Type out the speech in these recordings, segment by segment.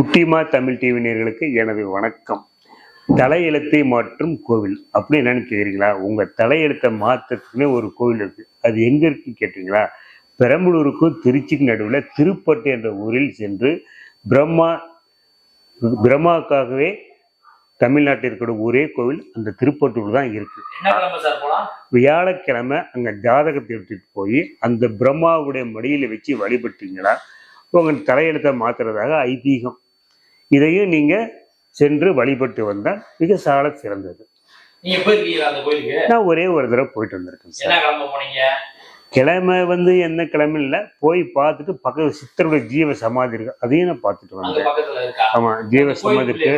குட்டிமா தமிழ் டிவி நேயர்களுக்கு எனது வணக்கம். தலையெழுத்தை மாற்றும் கோவில். அப்படி என்னன்னு கேக்குறீங்களா? உங்க தலையெழுத்தை மாத்துறதுக்குன்னே ஒரு கோவில் இருக்கு. அது எங்க இருக்கு கேட்டீங்களா? பெரம்பலூருக்கும் திருச்சிக்கு நடுவில் திருப்பட்டு என்ற ஊரில் சென்று பிரம்மா பிரம்மாவுக்காகவே தமிழ்நாட்டில் இருக்கிற ஒரே கோவில். அந்த திருப்பட்டூர் தான் இருக்கு. வியாழக்கிழமை அங்க ஜாதகத்தை எடுத்துட்டு போய் அந்த பிரம்மாவுடைய மடியில வச்சு வழிபட்டீங்களா? உங்க தலையெழுத்தை மாத்துறதாக ஐதீகம். இதையும் நீங்க சென்று வழிபட்டு வந்தால் மிக சால சிறந்தது. நான் ஒரே ஒரு தடவை போயிட்டு வந்திருக்கேன் சார். கிழமை வந்து என்ன கிழமை இல்லை. போய் பார்த்துட்டு பக்கத்து சித்தருடைய ஜீவ சமாதி இருக்கு. அதையும் நான் பார்த்துட்டு வந்தேன். பக்கத்துல ஆமா ஜீவ சமாதி இருக்கு?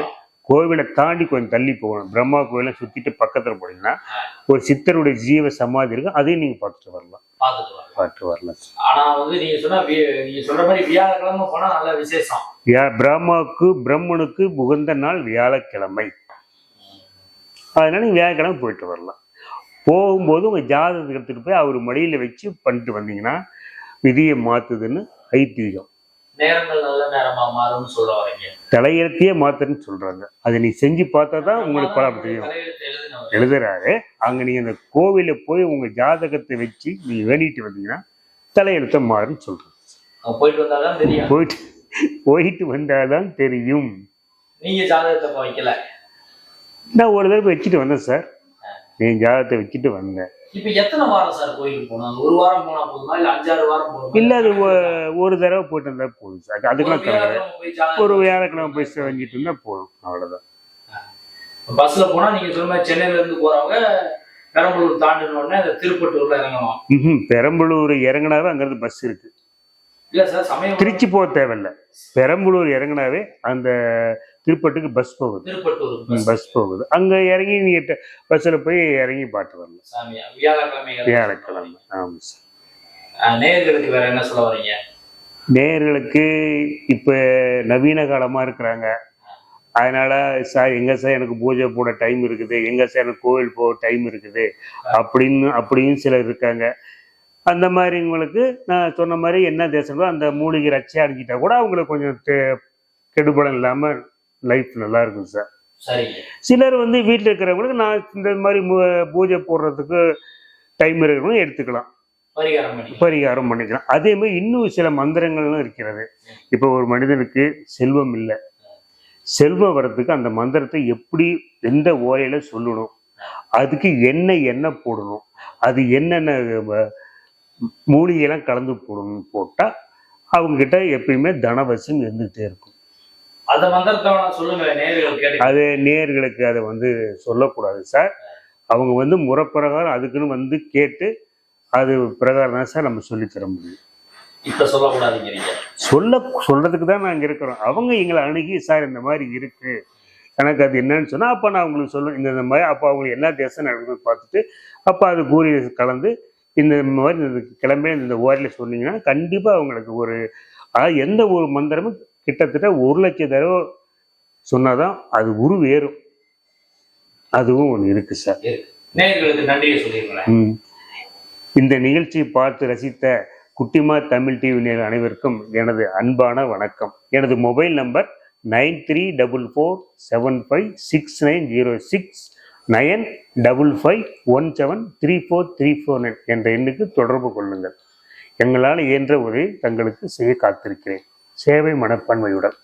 கோவிலை தாண்டி கொஞ்சம் தள்ளி போகணும். பிரம்மா கோவிலை சுத்திட்டு பக்கத்துல போனீங்கன்னா ஒரு சித்தருடைய ஜீவ சமாதி இருக்கு. அதையும் நீங்க பார்த்துட்டு வரலாம். பார்த்துட்டு வரலாம். ஆனா வந்து நீங்க சொன்னா வி- நீங்க சொல்ற மாதிரி வியாழக்கிழமை போனா நல்ல விசேஷம். பிரம்மாவுக்கு பிரம்மனுக்கு உகந்த நாள் வியாழக்கிழமை. அதனால நீங்க வியாழக்கிழமை போயிட்டு வரலாம். போகும்போது உங்க ஜாதகத்தை எடுத்துட்டு போய் அவர் மடியில வச்சு பண்ணிட்டு வந்தீங்கன்னா விதியை மாத்துதுன்னு ஐதீகம். நேரங்கள் நல்ல நேரமா மாறும்னு சொல்ல வரீங்க. தலையெழுத்தையே மாத்துன்னு சொல்றாங்க. அதை நீ செஞ்சு பார்த்தா தான் உங்களுக்கு பலம் தெரியும். எழுதுறாரு. அங்க நீங்க அந்த கோவில போய் உங்க ஜாதகத்தை வச்சு நீங்க வேண்டிட்டு வந்தீங்கன்னா தலையெழுத்த மாறுன்னு சொல்றாங்க போயிட்டு வந்தாதான் தெரியும். போயிட்டு போயிட்டு வந்தாதான் தெரியும். நீங்க ஜாதகத்தை வைக்கல. நான் ஒரு தடவை வச்சுட்டு வந்தேன் சார். என் ஜாதகத்தை வச்சுட்டு வந்தேன். இப்ப எத்தனை வாரம் சார் கோயிலுக்கு போகணும்? ஒரு வாரம் போனா போதுமா? இல்ல அஞ்சாறு வாரம் போதுமா? இல்ல அது ஒரு தடவை போயிட்டு வந்தா போதும் சார். அதுக்கெல்லாம் ஜாதகம் ஒரு வியாழக்கிழமை போய் செஞ்சுட்டு இருந்தா போதும். அவ்வளவுதான். பஸ்ல போனா நீங்க சொன்ன சென்னையில இருந்து போறவங்க பெரம்பலூர் தாண்டின உடனே அந்த திருப்பட்டூர்ல இறங்கணும் ம்ஹும். பெரம்பலூர் இறங்கினாவே அங்கிருந்து பஸ் இருக்கு. இல்ல சார் சமயம் திருச்சி போக தேவையில்ல. பெரம்பலூர் இறங்கினாவே அந்த திருப்பட்டுக்கு பஸ் போகுது. பஸ். போகுது. அங்க இறங்கி நீங்க ட- பஸ்ல போய் இறங்கி பாட்டு வரலாம். சாமியா வியாழக்கிழமை வியாழக்கிழமை. ஆமா சார் அஹ் நேயர்களுக்கு வேற என்ன சொல்ல வரீங்க? நேயர்களுக்கு இப்ப நவீன காலமா இருக்கிறாங்க. அதனால சார் எங்க சார் எனக்கு பூஜை போட டைம் இருக்குது? எங்க சார் எனக்கு கோவில் போக டைம் இருக்குது? அப்படின்னு அப்படின்னு சிலர் இருக்காங்க. அந்த மாதிரிங்களுக்கு நான் சொன்ன மாதிரி என்ன தேசமோ அந்த மூலிகை ரச்சை அடிக்கிட்டா கூட அவங்களுக்கு கொஞ்சம் தெ- கெடுபலம் இல்லாம லைஃப் நல்லா இருக்கும் சார் சிலர் வந்து வீட்டில் இருக்கிறவங்களுக்கு நான் இந்த மாதிரி பூஜை போடுறதுக்கு டைம் இருக்கிறவங்க எடுத்துக்கலாம். பரிகாரம் பண்ணி பரிகாரம் பண்ணிக்கலாம். அதே மாதிரி இன்னும் சில மந்திரங்களும் இருக்கிறது. இப்போ ஒரு மனிதனுக்கு செல்வம் இல்லை. செல்வம் வர்றதுக்கு அந்த மந்திரத்தை எப்படி எந்த ஓலையில சொல்லணும்? அதுக்கு என்ன எண்ணெய் போடணும்? அது என்னென்ன மூலிகையெல்லாம் கலந்து போடணும் போட்டா அவங்க கிட்ட எப்பயுமே தனவசியம் இருந்துகிட்டே இருக்கும். அந்த மந்திரத்தை வேணா சொல்லுங்க நேயர்கள் கேட்டு. அது நேயர்களுக்கு அதை வந்து சொல்லக்கூடாது சார். அவங்க வந்து முறைப்பிரகாரம் அதுக்குன்னு வந்து கேட்டு அது பிரகாரம் தான் சார் நம்ம சொல்லித் தர முடியும். இப்ப சொல்லக்கூடாதுங்கிறீங்க. சொல்ல சொல்றதுக்கு தான் நாங்கள் இருக்கிறோம். அவங்க எங்களை அணுகி சார் இந்த மாதிரி இருக்கு. எனக்கு அது என்னன்னு சொன்னா அப்போ நான் உங்களுக்கு சொல்லுவேன் இந்த இந்த மாதிரி அப்போ அவங்களுக்கு என்ன தேசம் நடக்குதுன்னு பார்த்துட்டு அப்போ அது கூறி கலந்து இந்த மாதிரி இந்த கிளம்பி இந்த ஓரில் சொன்னீங்கன்னா கண்டிப்பாக அவங்களுக்கு ஒரு அதாவது எந்த ஒரு மந்திரமும் கிட்டத்தட்ட ஒரு லட்சம் தடவை சொன்னாதான் அது உருவேறும் அதுவும் ஒன்று இருக்கு சார். இந்த நிகழ்ச்சியை பார்த்து ரசித்த குட்டிமா தமிழ் டிவி நேர் அனைவருக்கும் எனது அன்பான வணக்கம். எனது mobile number nine three double four seven five six nine zero six nine double five one seven three four three four nine என்ற எண்ணுக்கு தொடர்பு கொள்ளுங்கள். எங்களால் இயன்ற உதவி தங்களுக்கு செய்ய காத்திருக்கிறேன். சேவை மனப்பான்மையுடன்.